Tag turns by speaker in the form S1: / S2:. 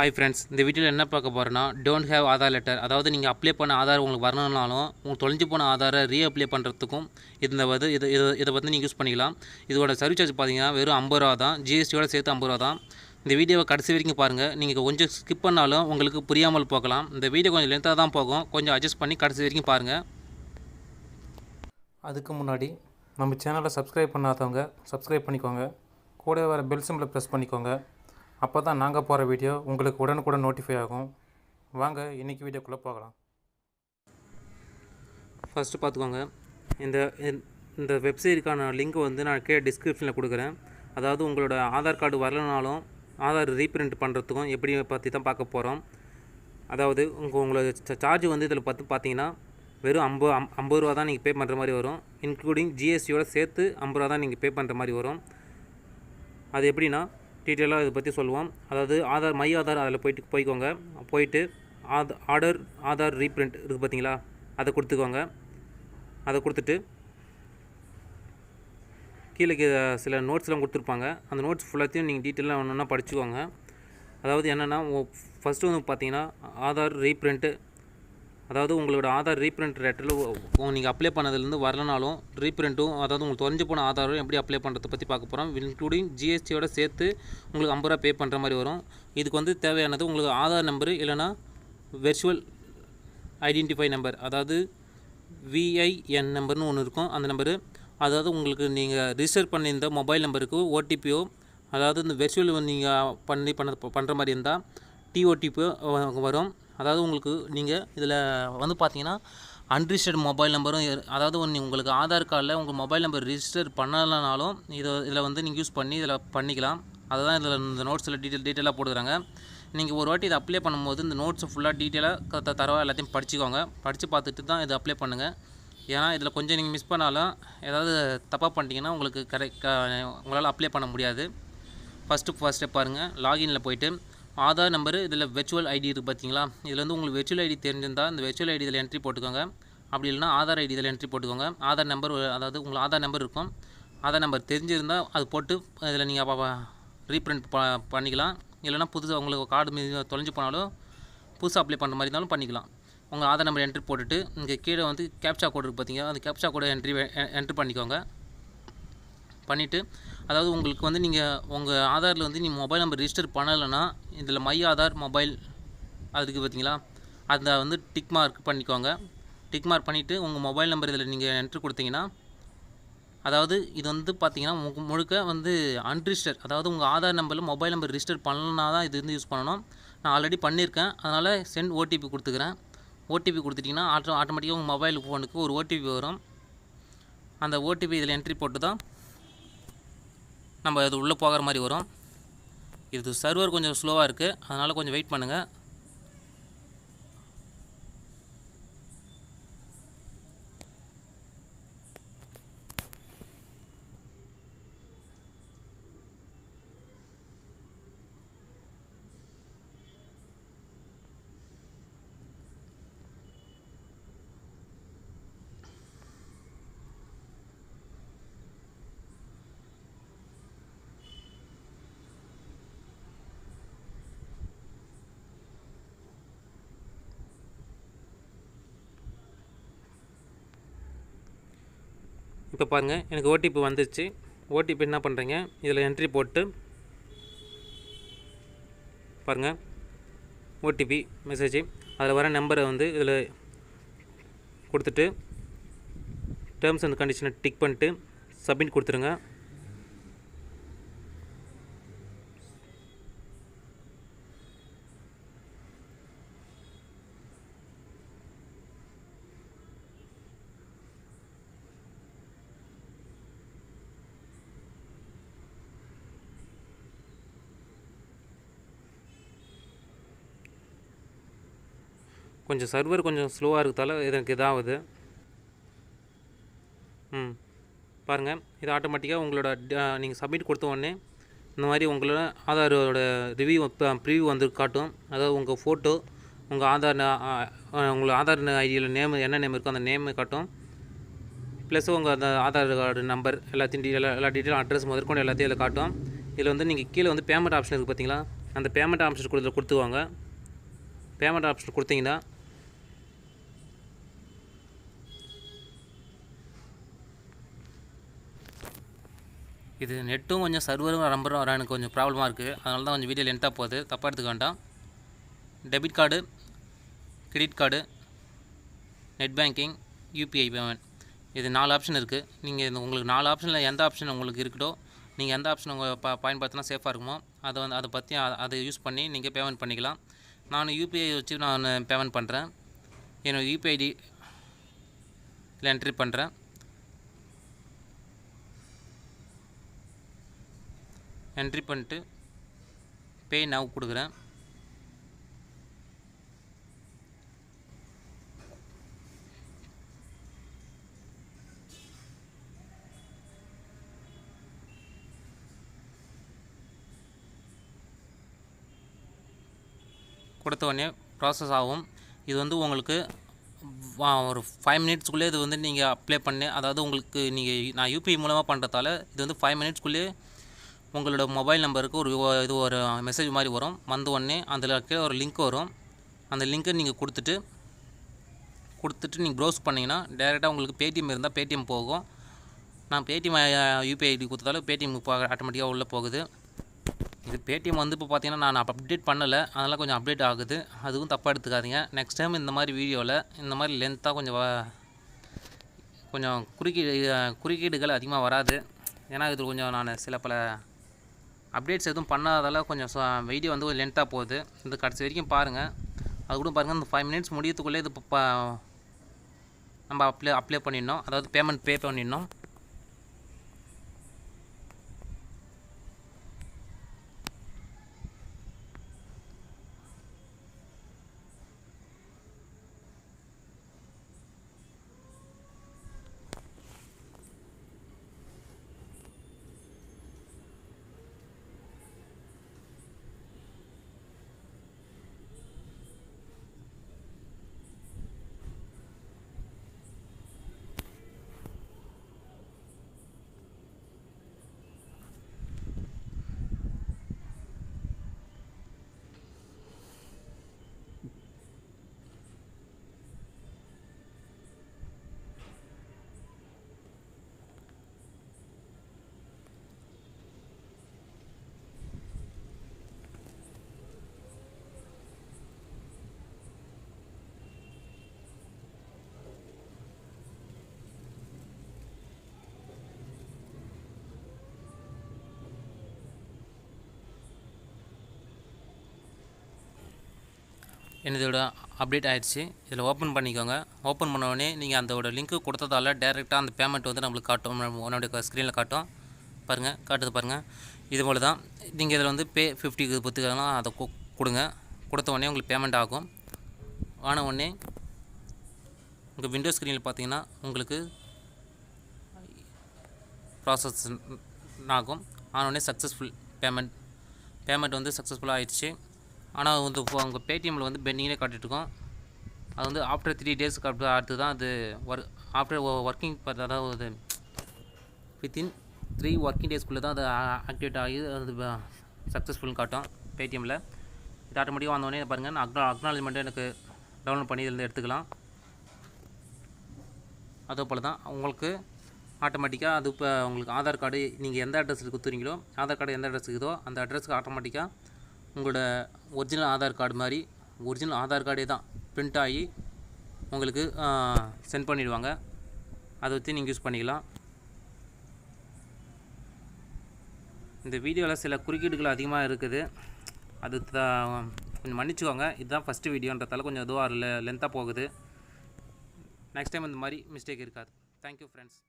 S1: Hi friends இந்த வீடியோவில் என்ன பார்க்க போகிறேன்னா டோன்ட் ஹேவ் ஆதார் லெட்டர் அதாவது நீங்கள் அப்ளை பண்ண ஆதார் உங்களுக்கு வரணும்னாலும் உங்களுக்கு தொலைஞ்சு போன ஆதாரை ரீ அப்ளை பண்ணுறதுக்கும் இந்த வந்து இது இது இதை வந்து நீங்கள் யூஸ் பண்ணிக்கலாம். இதோட சர்வீஸ் சார்ஜ் பார்த்தீங்கன்னா வெறும் ஐம்பது ரூபா தான். ஜிஎஸ்டியோட சேர்த்து ஐம்பது ரூபா தான். இந்த வீடியோவை கடைசி வரைக்கும் பாருங்கள் நீங்கள் கொஞ்சம் ஸ்கிப் பண்ணாலும் உங்களுக்கு புரியாமல் போகலாம். இந்த வீடியோ கொஞ்சம் லென்த்தாக தான் போகும். கொஞ்சம் அட்ஜஸ்ட் பண்ணி கடைசி வரைக்கும் பாருங்கள்
S2: அதுக்கு முன்னாடி நம்ம சேனலை சப்ஸ்கிரைப் பண்ணாதவங்க சப்ஸ்கிரைப் பண்ணிக்கோங்க. கூட வர பெல் சிம்பிளை ப்ரெஸ் பண்ணிக்கோங்க. அப்போ தான் நாங்கள் போகிற வீடியோ உங்களுக்கு உடனுக்குடன் நோட்டிஃபை ஆகும். வாங்க இன்றைக்கி வீடியோக்குள்ளே போகலாம்.
S1: ஃபஸ்ட்டு பார்த்துக்கோங்க. இந்த இந்த- இந்த வெப்சைட்டுக்கான லிங்க் வந்து நான் கே டிஸ்கிரிப்ஷனில் கொடுக்குறேன். அதாவது உங்களோட ஆதார் கார்டு வரலனாலும் ஆதார் ரீப்ரிண்ட் பண்ணுறதுக்கும் எப்படி பற்றி தான் பார்க்க போகிறோம் அதாவது உங்கள் உங்களோட சார்ஜ் வந்து இதில் பார்த்து பார்த்தீங்கன்னா வெறும் ஐம்பது அம் ஐம்பது ரூபா தான் நீங்கள் பே பண்ணுற மாதிரி வரும். இன்க்ளூடிங் ஜிஎஸ்டியோட சேர்த்து ஐம்பது ரூபா தான் நீங்கள் பே பண்ணுற மாதிரி வரும். அது எப்படின்னா டீட்டெயிலாக இதை பற்றி சொல்லுவோம். அதாவது ஆதார் மை ஆதார் அதில் போயிட்டு போய்க்கோங்க. போயிட்டு ஆத் ஆர்டர் ஆதார் ரீப்ரிண்ட் இருக்குது பார்த்தீங்களா அதை கொடுத்துக்கோங்க. அதை கொடுத்துட்டு கீழே கீழே சில நோட்ஸ்லாம் கொடுத்துருப்பாங்க. அந்த நோட்ஸ் ஃபுல்லாத்தையும் நீங்கள் டீட்டெயிலாக ஒன்று ஒன்றா படிச்சுக்கோங்க. அதாவது என்னென்னா ஃபஸ்ட்டு வந்து பார்த்தீங்கன்னா ஆதார் ரீப்ரிண்ட்டு அதாவது உங்களோட ஆதார் ரீப்ரிண்ட் லெட்டரில் நீங்கள் அப்ளை பண்ணதுலேருந்து வரலனாலும் ரீப்ரிண்ட்டும் அதாவது உங்களுக்கு தொலைஞ்சு போன ஆதாரும் எப்படி அப்ளை பண்ணுறதை பற்றி பார்க்க போகிறோம் இன்க்ளூடிங் ஜிஎஸ்டியோட சேர்த்து உங்களுக்கு ஐம்பது ரூபா பே பண்ணுற மாதிரி வரும். இதுக்கு வந்து தேவையானது உங்களுக்கு ஆதார் நம்பரு இல்லைனா வெர்ச்சுவல் ஐடென்டிஃபை நம்பர் அதாவது விஐஎன் நம்பர்னு ஒன்று இருக்கும். அந்த நம்பரு அதாவது உங்களுக்கு நீங்கள் ரிஜிஸ்டர் பண்ணியிருந்த மொபைல் நம்பருக்கு ஓடிபியோ அதாவது இந்த வெர்ச்சுவல் நீங்கள் பண்ணி பண்ண பண்ணுற மாதிரி இருந்தால் டிஓடிபியோ வரும். அதாவது உங்களுக்கு நீங்கள் இதில் வந்து பார்த்தீங்கன்னா அன்ரிஜிஸ்டர்ட் மொபைல் நம்பரும் அதாவது ஒன்று உங்களுக்கு ஆதார் கார்டில் உங்கள் மொபைல் நம்பர் ரிஜிஸ்டர் பண்ணலைனாலும் இதை இதில் வந்து நீங்கள் யூஸ் பண்ணி இதில் பண்ணிக்கலாம். அதுதான் இதில் இந்த நோட்ஸில் டீட்டெயில் டீட்டெயிலாக போடுறாங்க. நீங்கள் ஒரு வாட்டி இதை அப்ளை பண்ணும்போது இந்த நோட்ஸை ஃபுல்லாக டீட்டெயிலாக த தரவா எல்லாத்தையும் படிச்சுக்கோங்க. படித்து பார்த்துட்டு தான் இதை அப்ளை பண்ணுங்கள் ஏன்னா இதில் கொஞ்சம் நீங்கள் மிஸ் பண்ணாலும் ஏதாவது தப்பாக பண்ணிட்டீங்கன்னா உங்களுக்கு கரெக்ட் உங்களால் அப்ளை பண்ண முடியாது. ஃபஸ்ட்டு ஃபஸ்ட் ஸ்டெப் பாருங்கள் லாகின்ல போயிட்டு ஆதார் நம்பரு இதில் வெர்ச்சுவல் ஐடி இருக்குது பார்த்தீங்களா? இதில் வந்து உங்களுக்கு வெர்ச்சுவல் ஐடி தெரிஞ்சிருந்தால் இந்த வெர்ச்சுவல் ஐடி இதில் என்ட்ரி போட்டுக்கோங்க. அப்படி இல்லைனா ஆதார் ஐடி இதில் என்ட்ரி போட்டுக்கோங்க. ஆதார் நம்பர் அதாவது உங்களுக்கு ஆதார் நம்பர் இருக்கும். ஆதார் நம்பர் தெரிஞ்சிருந்தால் அது போட்டு இதில் நீங்கள் ரீப்ரிண்ட் ப பண்ணிக்கலாம். இல்லைனா புதுசாக உங்களுக்கு கார்டு மீது தொலைஞ்சு போனாலும் புதுசாக அப்ளை பண்ணுற மாதிரி இருந்தாலும் பண்ணிக்கலாம். உங்கள் ஆதார் நம்பர் என்ட்ரி போட்டுட்டு இங்கே கீழே வந்து கேப்சா கோடு இருக்குது பார்த்தீங்க. அந்த கேப்சா கோடை என்ட்ரி என்ட்ரி பண்ணிக்கோங்க. பண்ணிவிட்டு அதாவது உங்களுக்கு வந்து நீங்கள் உங்கள் ஆதாரில் வந்து நீங்கள் மொபைல் நம்பர் ரிஜிஸ்டர் பண்ணலைன்னா இதில் மை ஆதார் மொபைல் அதுக்கு பார்த்தீங்களா அதை வந்து டிக் மார்க் பண்ணிக்கோங்க. டிக் மார்க் பண்ணிவிட்டு உங்கள் மொபைல் நம்பர் இதில் நீங்கள் என்ட்ரு கொடுத்தீங்கன்னா அதாவது இது வந்து பார்த்தீங்கன்னா மு- முழுக்க வந்து அன்ரிஜிஸ்டர் அதாவது உங்கள் ஆதார் நம்பரில் மொபைல் நம்பர் ரிஜிஸ்டர் பண்ணலனா தான் இது வந்து யூஸ் பண்ணணும். நான் ஆல்ரெடி பண்ணியிருக்கேன். அதனால் சென்ட் ஓடிபி கொடுத்துக்கிறேன். ஓடிபி கொடுத்துட்டிங்கன்னா ஆட்டோ ஆட்டோமேட்டிக்காக உங்கள் மொபைல் ஃபோனுக்கு ஒரு ஓடிபி வரும். அந்த ஓடிபி இதில் என்ட்ரி போட்டு தான் நம்ம அது உள்ளே போகிற மாதிரி வரும். இது சர்வர் கொஞ்சம் ஸ்லோவாக இருக்குது அதனால் கொஞ்சம் வெயிட் பண்ணுங்கள் இப்போ பாருங்கள் எனக்கு ஓடிபி வந்துச்சு ஓடிபி என்ன பண்ணுறீங்க இதில் என்ட்ரி போட்டு பாருங்கள் ஓடிபி மெசேஜ் அதில் வர நம்பரை வந்து இதில் கொடுத்துட்டு டேர்ம்ஸ் அண்ட் கண்டிஷனை டிக் பண்ணிட்டு சப்மிட் கொடுத்துருங்க. கொஞ்சம் சர்வர் கொஞ்சம் ஸ்லோவாக இருக்கிறதால எனக்கு இதாகுது. ம். பாருங்கள் இது ஆட்டோமேட்டிக்காக உங்களோட நீங்கள் சப்மிட் கொடுத்த உடனே இந்த மாதிரி உங்களோட ஆதாரோட ரிவ்யூ ப்ரிவியூ வந்து காட்டும். அதாவது உங்கள் ஃபோட்டோ உங்கள் ஆதார் உங்கள் ஆதார் ஐடியில் நேம் என்ன நேம் இருக்கோ அந்த நேம் காட்டும். ப்ளஸ் உங்கள் அந்த ஆதார் கார்டு நம்பர் எல்லாத்தையும் டீட்டெயில் எல்லா டீட்டெயிலும் அட்ரஸ் முதற்கொண்டு எல்லாத்தையும் இதில் காட்டும். இதில் வந்து நீங்கள் கீழே வந்து பேமெண்ட் ஆப்ஷன் இருக்குது பார்த்தீங்களா அந்த பேமெண்ட் ஆப்ஷன் கொடுத்து கொடுத்துவாங்க. பேமெண்ட் ஆப்ஷன் கொடுத்தீங்கன்னா இது நெட்டும் கொஞ்சம் சர்வரும் நம்பரும் வர எனக்கு கொஞ்சம் ப்ராப்ளமாக இருக்குது அதனால தான் கொஞ்சம் வீடியோ லென்த்தாக போகுது. தப்பாக எடுத்துக்க வேண்டாம். Debit card credit card net banking UPI payment இது நாலு ஆப்ஷன் இருக்குது நீங்கள் இந்த உங்களுக்கு நாலு ஆப்ஷனில் எந்த ஆப்ஷன் உங்களுக்கு இருக்குதோ நீங்கள் எந்த ஆப்ஷன் உங்கள் ப பயன்படுத்தினா சேஃபாக இருக்குமோ அதை வந்து அதை பற்றி அதை யூஸ் பண்ணி நீங்கள் பேமெண்ட் பண்ணிக்கலாம். நான் யூபிஐ வச்சு நான் பேமெண்ட் பண்ணுறேன் என்னோடய யூபிஐடி இல்லை இதில் என்ட்ரி பண்ணுறேன் என்ட்ரி பண்ணிட்டு பே நவ் கொடுக்குறேன். கொடுத்த உடனே ப்ராசஸ் ஆகும். இது வந்து உங்களுக்கு ஒரு ஃபைவ் மினிட்ஸ்க்குள்ளே இது வந்து நீங்கள் அப்ளை பண்ணி அதாவது உங்களுக்கு நீங்கள் நான் யூபிஐ மூலமாக பண்ணுறதால இது வந்து ஃபைவ் மினிட்ஸ்க்குள்ளே உங்களோட மொபைல் நம்பருக்கு ஒரு இது ஒரு மெசேஜ் மாதிரி வரும். வந்த உடனே அதில் கீழே ஒரு லிங்க் வரும். அந்த லிங்க்கை நீங்கள் கொடுத்துட்டு கொடுத்துட்டு நீங்கள் ப்ரௌஸ் பண்ணிங்கன்னா டேரெக்டாக உங்களுக்கு பேடிஎம் இருந்தால் பேடிஎம் போகும். நான் பேடிஎம் யூபிஐ ஐடி கொடுத்தாலும் பேடிஎம் ஆட்டோமேட்டிக்காக உள்ளே போகுது. இது பேடிஎம் வந்து இப்போ பார்த்தீங்கன்னா நான் அப்டேட் பண்ணலை. அதெல்லாம் கொஞ்சம் அப்டேட் ஆகுது. அதுவும் தப்பாக எடுத்துக்காதீங்க. நெக்ஸ்ட் டைம் இந்த மாதிரி வீடியோவில் இந்த மாதிரி லென்த்தாக கொஞ்சம் கொஞ்சம் குறுக்கீடு குறுக்கீடுகள் அதிகமாக வராது. ஏன்னா இது கொஞ்சம் நான் சில பல அப்டேட்ஸ் எதுவும் பண்ணாதால் கொஞ்சம் வீடியோ வந்து லென்த்தாக போகுது. இது கடைசி வரைக்கும் பாருங்கள் அது கூட பாருங்கள் இந்த ஃபைவ் மினிட்ஸ் முடியத்துக்குள்ளே இது இப்போ நம்ம அப்ளை அப்ளை பண்ணிடணும். அதாவது பேமெண்ட் பே பண்ணிடணும். என்னதோட அப்டேட் ஆகிடுச்சு இதில் ஓப்பன் பண்ணிக்கோங்க. ஓப்பன் பண்ண உடனே நீங்கள் அதோட லிங்க்கு கொடுத்ததால டேரெக்டாக அந்த பேமெண்ட் வந்து நம்மளுக்கு காட்டும். உன்னுடைய ஸ்க்ரீனில் காட்டும். பாருங்கள் காட்டுது பாருங்கள் இது போல் தான் நீங்கள் இதில் வந்து பே ஃபிஃப்டிக்கு பத்துக்கலாம் அதை கொ கொடுங்க. கொடுத்த உடனே உங்களுக்கு பேமெண்ட் ஆகும். ஆன உடனே உங்கள் விண்டோ ஸ்க்ரீனில் பார்த்தீங்கன்னா உங்களுக்கு ப்ராசஸ் ஆகும். ஆன உடனே சக்ஸஸ்ஃபுல் பேமெண்ட் பேமெண்ட் வந்து சக்ஸஸ்ஃபுல்லாக ஆயிடுச்சு. ஆனால் வந்து இப்போ உங்கள் பேடிஎம்மில் வந்து பெண்டிங்லேயே காட்டிட்டுருக்கோம். அது வந்து ஆஃப்டர் த்ரீ டேஸ்க்கு அப்படி அடுத்து தான் அது ஒர்க் ஆஃப்டர் ஒர்க்கிங் அதாவது வித்தின் த்ரீ ஒர்க்கிங் டேஸ்க்குள்ளே தான் அது ஆக்டிவேட் ஆகி அது சக்ஸஸ்ஃபுல்னு காட்டும் பேடிஎம்மில் இது ஆட்டோமேட்டிக்காக வந்தோடனே பாருங்கள் நான் அக்னா அக்னாலஜ்மெண்ட்டு எனக்கு டவுன்லோட் பண்ணி இதில் எடுத்துக்கலாம். அதே போல் தான் உங்களுக்கு ஆட்டோமேட்டிக்காக அது இப்போ உங்களுக்கு ஆதார் கார்டு நீங்கள் எந்த அட்ரஸுக்கு குத்துறீங்களோ ஆதார் கார்டு எந்த அட்ரஸ் இருக்குதோ அந்த அட்ரஸுக்கு ஆட்டோமேட்டிக்காக உங்களோட ஒரிஜினல் ஆதார் கார்டு மாதிரி ஒரிஜினல் ஆதார் கார்டே தான் பிரிண்ட் ஆகி உங்களுக்கு சென்ட் பண்ணிடுவாங்க. அதை வச்சு நீங்கள் யூஸ் பண்ணிக்கலாம். இந்த வீடியோவில் சில குறுக்கீடுகள் அதிகமாக இருக்குது. அது கொஞ்சம் மன்னிச்சுக்கோங்க. இதுதான் ஃபஸ்ட்டு வீடியோன்றதால கொஞ்சம் இதுவாக லென்த்தாக போகுது. நெக்ஸ்ட் டைம் இந்த மாதிரி மிஸ்டேக் இருக்காது. Thank you friends